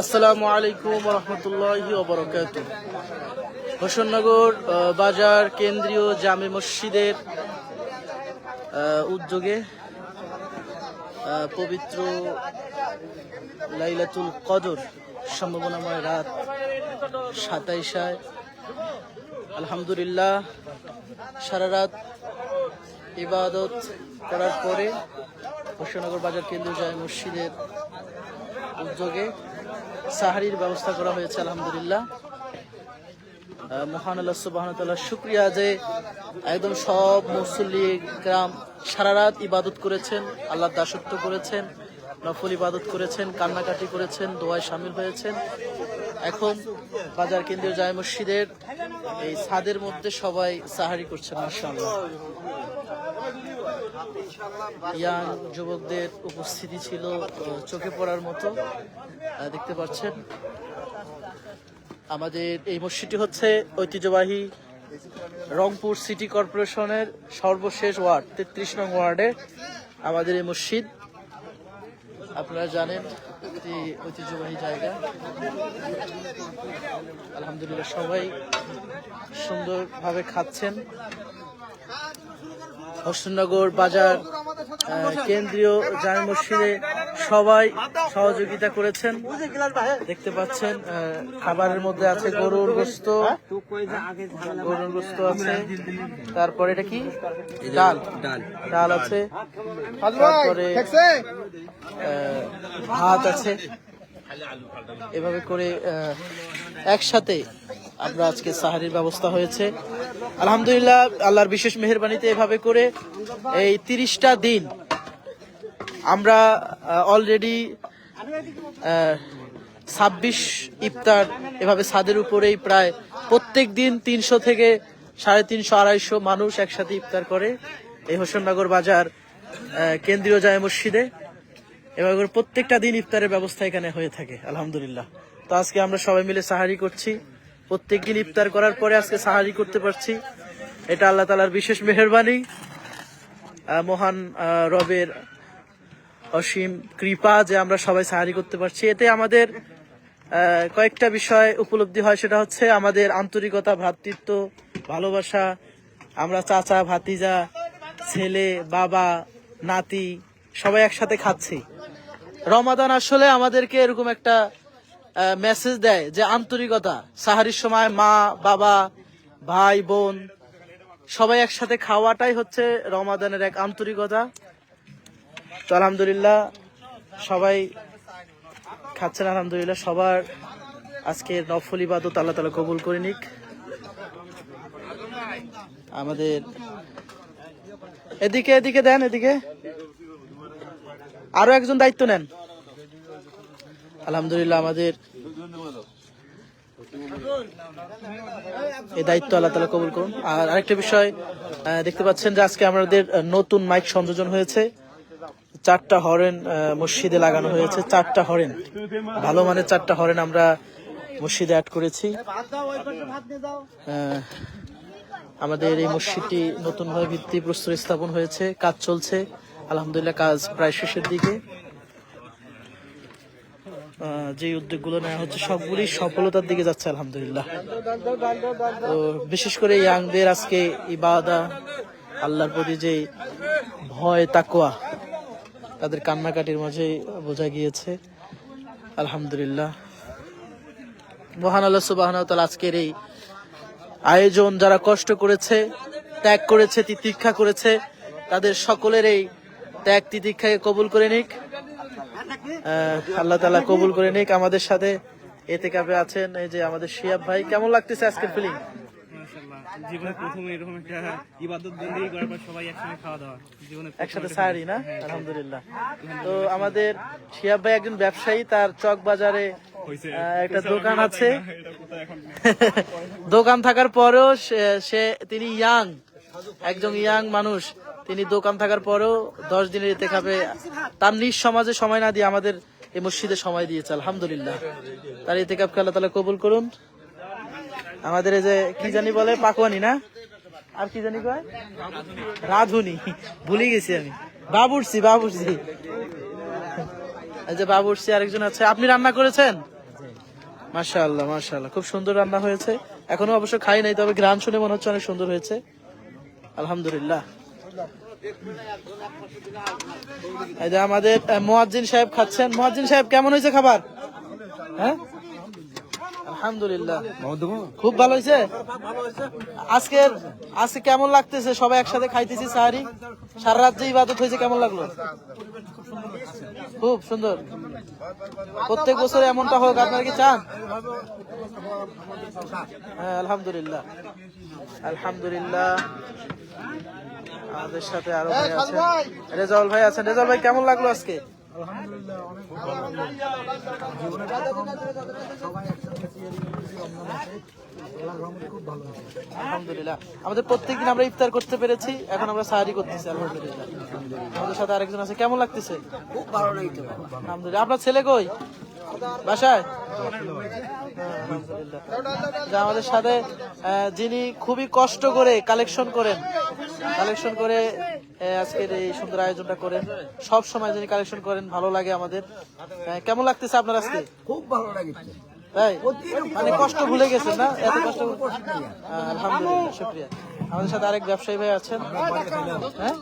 আসসালামু আলাইকুম রহমতুল্লাহি ওবরকাত হোসেননগর বাজার কেন্দ্রীয় জামে মসজিদের উদ্যোগে পবিত্র লাইলাতুল কদর সম্ভাবনাময় রাত সাতাইশায়। আলহামদুলিল্লাহ, সারা রাত ইবাদত করার পরে হোসেনগর বাজার কেন্দ্রীয় জামে মসজিদের উদ্যোগে সাহারির ব্যবস্থা করা হয়েছে, আলহামদুলিল্লাহ। মহান আল্লাহ সুবাহ শুক্রিয়া যে একদম সব মুসল্লি গ্রাম সারা রাত ইবাদত করেছেন আল্লাহ দাসত্ব করেছেন, নফল ইবাদত করেছেন, কান্নাকাটি করেছেন, দোয়ায় সামিল হয়েছেন। এখন বাজার কেন্দ্রীয় জায় মসজিদের এই ছাদের মধ্যে সবাই সাহারি করছেন মাসাল্লাহ ইয়াং যুবকদের উপস্থিতি ছিল চোখে পড়ার মতো। দেখতে পাচ্ছেন, আমাদের এই মসজিদটি হচ্ছে ঐতিহ্যবাহী রংপুর সিটি কর্পোরেশনের সর্বশেষ ওয়ার্ড, তেত্রিশ নং ওয়ার্ডে আমাদের এই মসজিদ। আপনারা জানেন, একটি ঐতিহ্যবাহী জায়গা। আলহামদুলিল্লাহ সবাই সুন্দরভাবে খাচ্ছেন। হোসেননগর বাজার আহ, কেন্দ্রীয় জামে মসজিদে সবাই সহযোগিতা করেছেন। দেখতে পাচ্ছেন আহ, খাবারের মধ্যে আছে গরুর গোস্ত। গরুর গোস্ত আছে। তারপরে এটা কি? ডাল। ডাল। আছে। তারপরে ভাত আছে। এভাবে করে একসাথে আমরা আজকে সাহারির ব্যবস্থা হয়েছে। আলহামদুলিল্লাহ, আল্লাহর বিশেষ মেহরবানিতে এভাবে করে এই তিরিশটা দিন আমরা অলরেডি ছাব্বিশ ইফতার এভাবে ছাদের উপরেই প্রায় প্রত্যেক দিন তিনশো থেকে সাড়ে তিনশো, আড়াইশো মানুষ একসাথে ইফতার করে এই হোসেননগর বাজার কেন্দ্রীয় জায় মসজিদে। এভাবে প্রত্যেকটা দিন ইফতারের ব্যবস্থা এখানে হয়ে থাকে, আলহামদুলিল্লাহ। তো আজকে আমরা সবাই মিলে সাহারি করছি। প্রত্যেক দিন ইফতার করার পরে আজকে সাহারি করতে পারছি। এটা আল্লাহ তালার বিশেষ মেহরবানি। মহান রবের অসীম কৃপা যে আমরা সবাই সাহারি করতে পারছি। এতে আমাদের কয়েকটা বিষয় উপলব্ধি হয়। সেটা হচ্ছে আমাদের আন্তরিকতা, ভ্রাতৃত্ব, ভালোবাসা। আমরা চাচা, ভাতিজা, ছেলে, বাবা, নাতি সবাই একসাথে খাচ্ছি। রমাদান আসলে আমাদেরকে এরকম একটা মেসেজ দেয় যে আন্তরিকতা। সাহারির সময় মা, বাবা, ভাই, বোন, সবাই একসাথে খাওয়াটাই হচ্ছে রমাদানের এক আন্তরিকতা। তো আলহামদুলিল্লাহ সবাই খাচ্ছেন, আলহামদুলিল্লাহ সবার আজকে নফল ইবাদত আল্লাহ তালা কবুল করে নিক। আমাদের এদিকে এদিকে দেন, এদিকে। আরও একজন দায়িত্ব নেন। আলহামদুলিল্লাহ আমাদের এই দায়িত্ব আল্লাহ তালা কবুল করুন। আর আরেকটা বিষয় দেখতে পাচ্ছেন যে আজকে আমাদের নতুন মাইক সংযোজন হয়েছে। চারটা হরেন মসজিদে লাগানো হয়েছে। চারটা হরেন, ভালো মানের চারটা হরেন আমরা মসজিদে অ্যাড করেছি। আমাদের এই মসজিদটি নতুনভাবে ভিত্তি প্রস্তর স্থাপন হয়েছে। কাজ চলছে। আলহামদুলিল্লাহ, কাজ প্রায় শেষের দিকে। যে উদ্যোগগুলো নেওয়া হচ্ছে সবগুলি সফলতার দিকে যাচ্ছে, আলহামদুলিল্লাহ। তো বিশেষ করে ইয়াংদের আজকে ইবাদা আল্লাহর প্রতি যে ভয় তাকোয়া তাদের কান্নাকাটির মাঝে বোঝা গিয়েছে, আলহামদুলিল্লাহ। মহান আল্লাহ সুবাহ আজকের এই আয়োজন যারা কষ্ট করেছে, ত্যাগ করেছে তিতিক্ষা করেছে, তাদের সকলের এই ত্যাগ তিতীক্ষাকে কবুল করে নিক। আল্লাহ তালা কবুল করে নিক। আমাদের সাথে এতে কাপে আছেন এই যে আমাদের শিয়াব ভাই। কেমন লাগতেছে আজকের ফিলিং জীবনে প্রথম এরকম একটা ইবাদত বন্দি করার পর সবাই একসঙ্গে খাওয়া দাওয়া। জীবনে একসাথে না? আলহামদুলিল্লাহ। তো আমাদের শিয়াব ভাই একজন ব্যবসায়ী তার চক বাজারে একটা দোকান আছে। দোকান থাকার পরেও সে তিনি ইয়াং একজন ইয়াং মানুষ। তিনি দোকান থাকার পরেও দশ দিনের এতে খাবে। তার নিজ সমাজে সময় না দিয়ে আমাদের এই মসজিদে সময় দিয়েছে, আলহামদুলিল্লাহ। তার এতে কাপকে আল্লাহ তালা কবুল করুন। আমাদের এই যে, কি জানি বলে পাকওয়ানি না? আর কি জানি কয়? রাধুনি। ভুলে গেছি আমি। বাবুরছি বাবুরছি এই যে বাবুর্চি, আরেকজন আছে। আপনি রান্না করেছেন? মাশাআল্লাহ মাশাআল্লাহ। খুব সুন্দর রান্না হয়েছে। এখনও অবশ্য খাই নাই, তবে গ্রান শুনে মনে হচ্ছে অনেক সুন্দর হয়েছে। আলহামদুলিল্লাহ। এই যে আমাদের মোয়াজ্জিন সাহেব খাচ্ছেন। মোয়াজ্জিন সাহেব, কেমন হয়েছে খাবার? হ্যাঁ? আলহামদুলিল্লাহ। খুব ভালো হয়েছে? আজকের আজকে কেমন লাগতেছে? সবাই একসাথে খাইতেছি সাহারি। সারা রাত যে ইবাদত হয়েছে, কেমন লাগল? খুব সুন্দর। প্রত্যেক বছর এমনটা হোক, আপনারা কি চান? হ্যাঁ আলহামদুলিল্লাহ। আলহামদুলিল্লাহ। আমাদের সাথে আরও ভাই আছেন। রেজাউল ভাই আছেন। রেজাউল ভাই, কেমন লাগল আজকে? আলহামদুলিল্লাহ আমাদের প্রত্যেকদিন আমরা ইফতার করতে পেরেছি এখন আমরা সাহারি করতেছি আলহামদুলিল্লাহ। আমাদের সাথে আরেকজন আছে কেমন লাগতেছে? খুব ভালো লাগছে আলহামদুলিল্লাহ। আপনার ছেলে কই? বাসায়? আলহামদুলিল্লাহ। আমাদের সাথে যিনি খুবই কষ্ট করে কালেকশন করেন কালেকশন করে আজকের এই সুন্দর আয়োজনটা করেন সব সময় যিনি কালেকশন করেন ভালো লাগে আমাদের। কেমন লাগতেছে আপনার আজকে? খুব ভালো লাগছে। তাই? মানে কষ্ট ভুলে না? এত কষ্ট শুক্রিয়া। আমাদের সাথে আরেক ব্যবসায়ী ভাই আছেন। হ্যাঁ।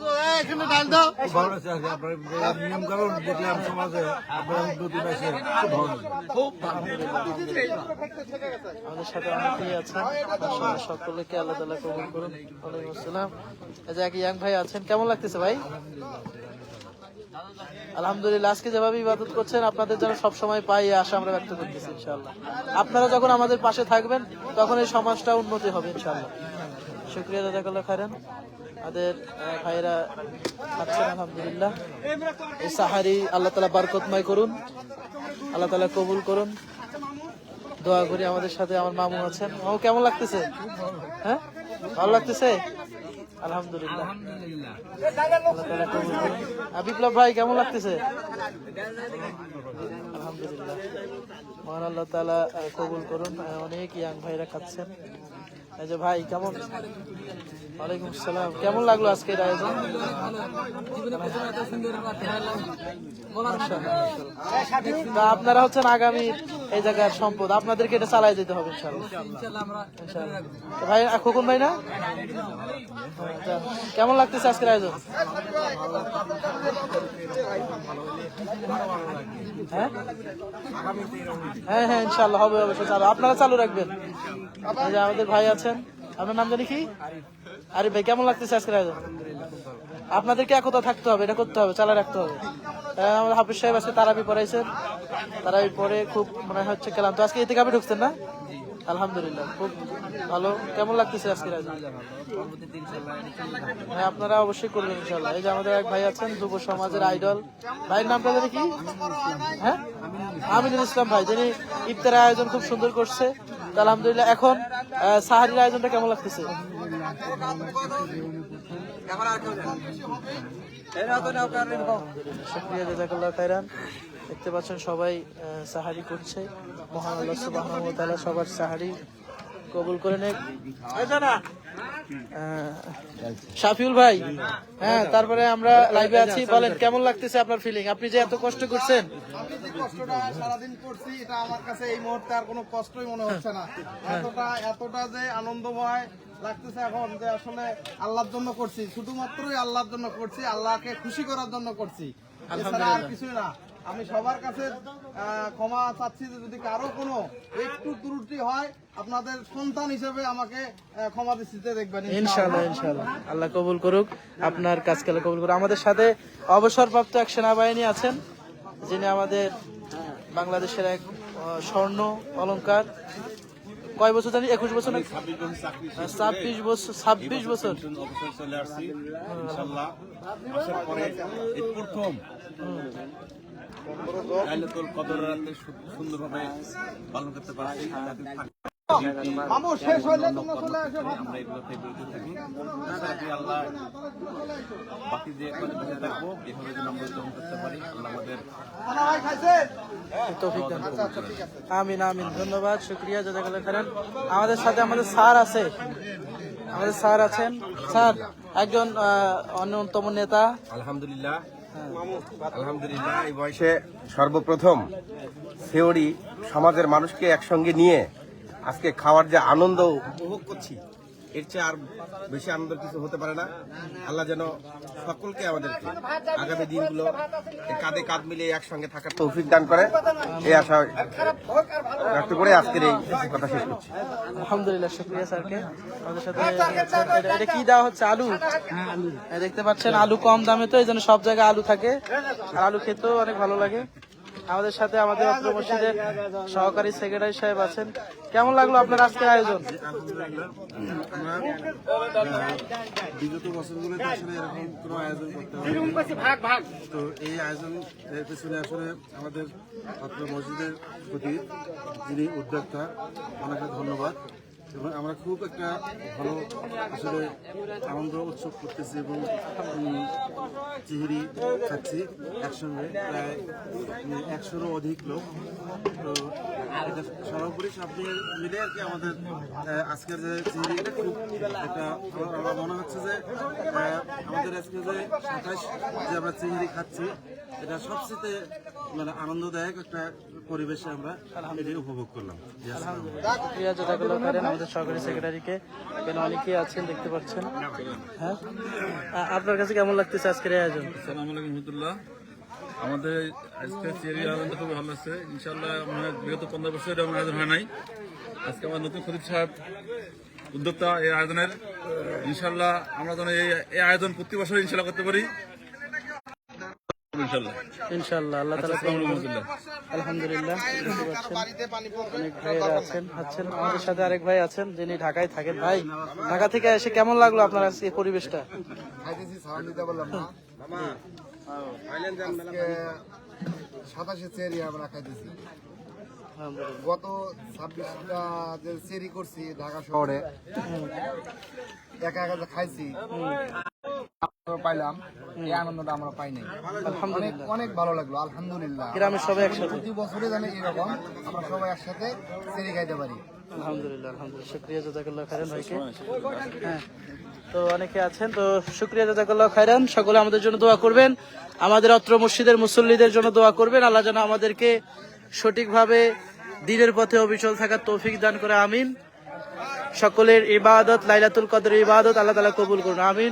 আমাদের সাথে অনেকেই আছেন। সকলকে আল্লাহ তাআলা কবুল করুন। ওয়ালাইকুম আসসালাম। এক ইয়াং ভাই আছেন, কেমন লাগতেছে ভাই? আলহামদুলিল্লাহ, আজকে যেভাবে ইবাদত করছেন, আপনাদের যেন সব সময় পাই আশা আমরা ব্যক্ত করতেছি, ইনশাআল্লাহ। আপনারা যখন আমাদের পাশে থাকবেন, তখন এই সমাজটা উন্নতি হবে, ইনশাআল্লাহ। শুক্রিয়া দাদা কাল্লা খাইরান আমাদের ভাইরা খাচ্ছেন, আলহামদুলিল্লাহ। এই সাহারি আল্লাহ তালা বারকতময় করুন, আল্লাহ তালা কবুল করুন। দোয়া করি আমাদের সাথে, আমার মামু আছেন। মামু, কেমন লাগতেছে? হ্যাঁ? ভালো লাগতেছে? আলহামদুলিল্লাহ। বিপ্লব ভাই কেমন লাগতেছে? আলহামদুলিল্লাহ। মহান আল্লাহ তালা কবুল করুন। অনেক ইয়াং ভাইরা খাচ্ছেন। এই যে ভাই কেমন? ওয়ালাইকুম আসসালাম। কেমন লাগল আজকের আয়োজন? তা আপনারা হচ্ছেন আগামী এই জায়গার সম্পদ। আপনাদেরকে এটা চালাই যেতে হবে ভাই খোকন ভাই না? আচ্ছা, কেমন লাগতেছে আজকের আয়োজন? হ্যাঁ? হ্যাঁ হ্যাঁ ইনশাল্লাহ হবে অবশ্যই চালু। আপনারা চালু রাখবেন। এই যে আমাদের ভাই আছেন। আপনার নাম জানি কি? আরে ভাই কেমন লাগতেছে আজকের আয়োজন? আপনাদেরকে একতা থাকতে হবে এটা করতে হবে চালা রাখতে হবে। আমাদের হাফিজ সাহেব আজকে তারাবি পড়াইছেন। তারাবি পরে খুব মনে হচ্ছে কেলাম তো আজকে এতে কাপে ঢুকছেন না? আলহামদুলিল্লাহ, খুব ভালো। কেমন লাগতেছে আয়োজন? হ্যাঁ আপনারা অবশ্যই করবেন ইনশাল্লাহ এই যে আমাদের এক ভাই আছেন, যুব সমাজের আইডল। ভাইয়ের নামটা জানি কি হ্যাঁ? আমিনুল ইসলাম ভাই, যিনি ইফতারের আয়োজন খুব সুন্দর করছে। আলহামদুলিল্লাহ, এখন সাহারির আয়োজনটা কেমন লাগতেছে? শুক্রিয়া জাজাকাল্লাহ খাইরান দেখতে পাচ্ছেন সবাই সাহারি করছে। মহান আল্লাহ সুবাহ সবার সাহারি কবুল করে শাফিউল ভাই হ্যাঁ তারপরে আমরা লাইভে আছি। বলেন কেমন লাগতেছে আপনার ফিলিং আপনি যে এত কষ্ট করছেন। আমি যে কষ্টটা সারাদিন করছি এটা আমার কাছে এই মুহূর্তে আর কোনো কষ্টই মনে হচ্ছে না। এতটা এতটা যে আনন্দময় লাগতেছে এখন যে আসলে আল্লাহর জন্য করছি। শুধুমাত্রই আল্লাহর জন্য করছি আল্লাহকে খুশি করার জন্য করছি। এছাড়া আর কিছুই না। আমি সবার কাছে ক্ষমা চাচ্ছি যে যদি কারও কোনো একটু ত্রুটি হয় আপনাদের সন্তান হিসেবে আমাকে ক্ষমা দৃষ্টিতে দেখবেন ইনশাআল্লাহ। ইনশাআল্লাহ আল্লাহ কবুল করুক আপনার কাজ কালে কবুল করুক। আমাদের সাথে অবসরপ্রাপ্ত এক সেনাবাহিনী আছেন যিনি আমাদের বাংলাদেশের এক স্বর্ণ অলংকার। কয় বছর জানি? একুশ বছর ছাব্বিশ বছর ছাব্বিশ বছর। চলে আসছি ইনশাল্লাহ আসার পরে এই প্রথম কদর রাতে সুন্দরভাবে পালন করতে পারছি মামু শেষ হইলে তোমরা চলে আসো আমরা এগুলোতে বিরত থাকি। যাতে আল্লাহ বাকি যে কদিন বেঁচে থাকব এভাবে যেন আমরা উদযাপন করতে পারি আল্লাহ আমাদের খানা ভাই খাইছেন তৌফিক দান করুন। আমিন আমিন। ধন্যবাদ শুক্রিয়া জাজাকাল্লাহ খারান আমাদের সাথে আমাদের স্যার আছে। আমাদের স্যার আছেন। স্যার একজন আহ, অন্যতম নেতা। আলহামদুলিল্লাহ। আলহামদুলিল্লাহ, এই বয়সে সর্বপ্রথম সেওরি সমাজের মানুষকে একসঙ্গে নিয়ে আজকে খাওয়ার যে আনন্দ উপভোগ করছি এর চেয়ে আর বেশি আনন্দ কিছু হতে পারে না। আল্লাহ যেন সকলকে আমাদেরকে আগামী দিনগুলো কাঁধে কাঁধ মিলিয়ে একসঙ্গে থাকার তৌফিক দান করে। এই আশা ব্যক্ত করে আজকের এই কথা শেষ করছি। আলহামদুলিল্লাহ, শুক্রিয়া স্যারকে। আমাদের কি দেওয়া হচ্ছে? আলু? দেখতে পাচ্ছেন, আলু কম দামে তো, এই জন্য সব জায়গায় আলু থাকে। আর আলু খেতেও অনেক ভালো লাগে। আমাদের সাথে আমাদের অত্র মসজিদের সহকারী সেক্রেটারি সাহেব আছেন। কেমন লাগল আপনার আজকের আয়োজন? এরকম কোনো আয়োজন তো এই আয়োজন আসলে আমাদের ছাত্র মসজিদের প্রতি যিনি উদ্যোক্তা, ওনাকে ধন্যবাদ। এবং আমরা খুব একটা ভালো আসলে আনন্দ উৎসব করতেছি এবং চিংড়ি খাচ্ছি একসঙ্গে, প্রায় একশোরও অধিক লোক। তো এটা সর্বোপরি সব মিলে আর কি আমাদের আজকের যে চিংড়িটা খুব একটা আমার মনে হচ্ছে যে আমাদের আজকে যে সাতাশ যে আমরা চিংড়ি খাচ্ছি, এটা সবচেয়ে মানে আনন্দদায়ক একটা পরিবেশে আমরা এটি উপভোগ করলাম। আমাদের সহকারী সেক্রেটারিকে। এখানে অনেকেই আছেন, দেখতে পাচ্ছেন। হ্যাঁ? আপনার কাছে কেমন লাগতেছে আজকের আয়োজন? আলাইকুম রহমতুল্লাহ। আমাদের আজকে চেরি আয়োজনটা খুবই ভালো আছে। ইনশাল্লাহ মনে বিগত পনেরো বছর এরকম আয়োজন হয় নাই। আজকে আমার নতুন খতিব সাহেব, উদ্যোক্তা এই আয়োজনের। ইনশাল্লাহ আমরা যেন এই আয়োজন প্রতি বছর ইনশাল্লাহ করতে পারি। ইনশাল্লাহ ইনশাল্লাহ আল্লাহ আলাইকুম। রহমতুল্লাহ আলহামদুলিল্লাহ বাড়িতে পানি অনেক ভাইয়েরা আছেন আছেন। আমাদের সাথে আরেক ভাই আছেন যিনি ঢাকায় থাকেন। ভাই ঢাকা থেকে এসে কেমন লাগল আপনার আজকে পরিবেশটা? খাইতেছি সাউন্ড দিতে বললাম না। আজকে সাতাশে চেরি আমরা খাইতেছি। গত ছাব্বিশটা যে চেরি করছি ঢাকা শহরে একা একা যে খাইছি পাইলাম। এই আনন্দটা আমরা পাই নাই। অনেক আলহামদুলিল্লাহ অনেক ভালো লাগল আলহামদুলিল্লাহ। গ্রামের সবাই একসাথে। প্রতি বছরে জানি এরকম আমরা সবাই একসাথে চেরি খাইতে পারি। আলহামদুলিল্লাহ আলহামদুলিল্লাহ। শুক্রিয়া জাজাকাল্লাহ খাইরান ভাইকে। হ্যাঁ তো অনেকে আছেন তো শুক্রিয়া জাজাকাল্লাহ খাইরান। সকলে আমাদের জন্য দোয়া করবেন। আমাদের অত্র মসজিদের মুসল্লিদের জন্য দোয়া করবেন। আল্লাহ যেন আমাদেরকে সঠিকভাবে দিনের পথে অবিচল থাকার তৌফিক দান করে আমিন। সকলের ইবাদত লাইলাতুল কদর ইবাদত আল্লাহ তালা কবুল করুন আমিন।